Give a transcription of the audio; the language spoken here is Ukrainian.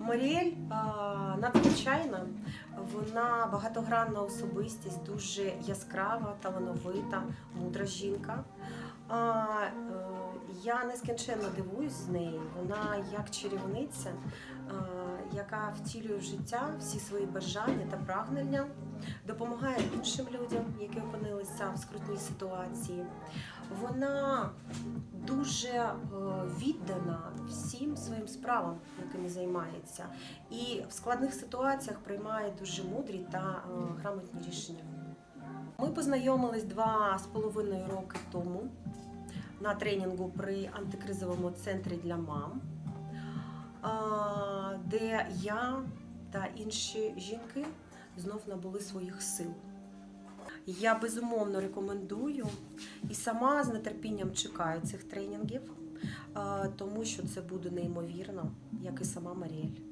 Маріель а, надзвичайна, вона багатогранна особистість, дуже яскрава, талановита, мудра жінка. Е, я нескінченно дивуюсь з неї. Вона як чарівниця, а, яка втілює в життя всі свої бажання та прагнення, допомагає іншим людям, в скрутній ситуації. Вона дуже е, віддана всім своїм справам, якими займається, і в складних ситуаціях приймає дуже мудрі та е, грамотні рішення. Ми познайомились два з половиною роки тому на тренінгу при антикризовому центрі для мам, де я та інші жінки знов набули своїх сил. Я безумовно рекомендую і сама з нетерпінням чекаю цих тренінгів, е, тому що це буде неймовірно, як і сама Маріель.